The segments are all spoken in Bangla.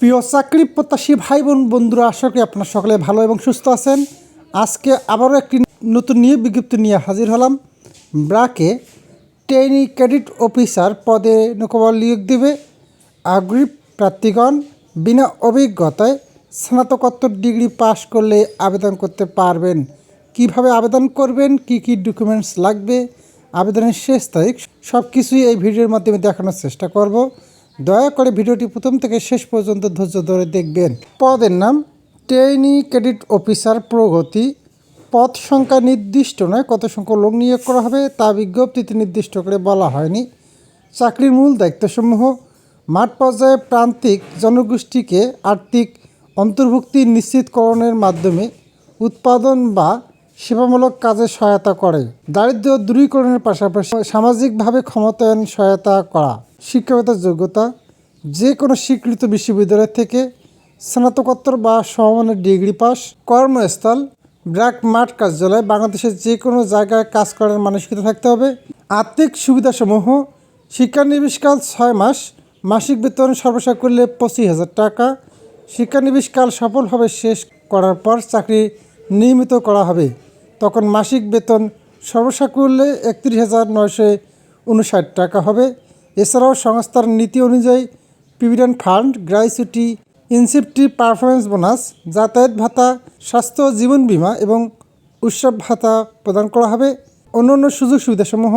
প্রিয় চাকরি প্রত্যাশী ভাই বোন বন্ধুরা, আশা করি আপনার সকলে ভালো এবং সুস্থ আছেন। আজকে আবারও একটি নতুন নিয়োগ বিজ্ঞপ্তি নিয়ে হাজির হলাম। ব্রাকে ট্রেনি ক্রেডিট অফিসার পদে নকবল নিয়োগ দেবে। আগ্রী প্রার্থীগণ বিনা অভিজ্ঞতায় স্নাতকোত্তর ডিগ্রি পাশ করলে আবেদন করতে পারবেন। কীভাবে আবেদন করবেন? কি কি ডকুমেন্টস লাগবে? আবেদনের শেষ তারিখ? সব কিছুই এই ভিডিওর মাধ্যমে দেখানোর চেষ্টা করব। দয়া করে ভিডিওটি প্রথম থেকে শেষ পর্যন্ত ধৈর্য ধরে দেখবেন। পদের নাম ট্রেনি ক্রেডিট অফিসার প্রগতি। পদ সংখ্যা নির্দিষ্ট নয়, কত সংখ্যক লোক নিয়োগ করা হবে তা বিজ্ঞপ্তিতে নির্দিষ্ট করে বলা হয়নি। চাকরির মূল দায়িত্বসমূহ, মাঠ পর্যায়ে প্রান্তিক জনগোষ্ঠীকে আর্থিক অন্তর্ভুক্তি নিশ্চিতকরণের মাধ্যমে উৎপাদন বা সেবামূলক কাজে সহায়তা করে। দারিদ্র্য দূরীকরণের পাশাপাশি সামাজিকভাবে ক্ষমতায়ন সহায়তা করা। শিক্ষাগত যোগ্যতা যে কোনো স্বীকৃত বিশ্ববিদ্যালয় থেকে স্নাতকোত্তর বা সমমানের ডিগ্রি পাস, কর্মস্থল, ব্র্যাক মাঠ কার্যালয়, বাংলাদেশের যে কোনো জায়গায় কাজ করার মানসিকতা থাকতে হবে। আর্থিক সুবিধাসমূহ শিক্ষানবিশকাল ছয় মাস, মাসিক বেতন সর্বসা করলে পঁচিশ হাজার টাকা। শিক্ষানবিশকাল সফলভাবে শেষ করার পর চাকরি নিয়মিত করা হবে। তখন মাসিক বেতন সর্বসা করলে একত্রিশ হাজার নয়শো উনষাট টাকা হবে। এছাড়াও সংস্থার নীতি অনুযায়ী provident fund gratuity incentive performance bonus, যাতায়াত ভাতা, স্বাস্থ্য জীবন বীমা এবং উৎসব ভাতা প্রদান করা হবে। অন্যান্য সুযোগ সুবিধাসমূহ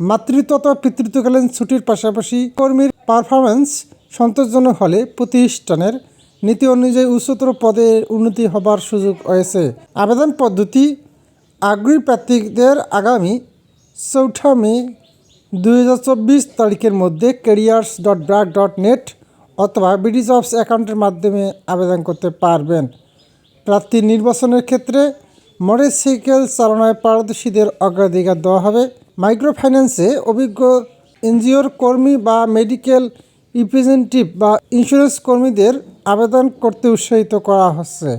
মাতৃত্ব অথবা পিতৃত্বকালীন ছুটির পাশাপাশি কর্মীর পারফরমেন্স সন্তোষজনক হলে প্রতিষ্ঠানের নীতি অনুযায়ী উচ্চতর পদে উন্নতি হবার সুযোগ রয়েছে। আবেদন পদ্ধতি আগ্রহী প্রার্থীদের আগামী চৌঠা মে দু হাজার চব্বিশ তারিখের মধ্যে careers dot BRAC dot net অথবা বিডি জবস অ্যাকাউন্টের মাধ্যমে আবেদন করতে পারবেন। প্রার্থী নির্বাচনের ক্ষেত্রে মোটরসাইকেল চালনায় পারদর্শীদের অগ্রাধিকার দেওয়া হবে। মাইক্রো ফাইন্যান্সে অভিজ্ঞ এনজিওর কর্মী বা মেডিকেল রিপ্রেজেন্টেটিভ বা ইন্স্যুরেন্স কর্মীদের আবেদন করতে উৎসাহিত করা হচ্ছে।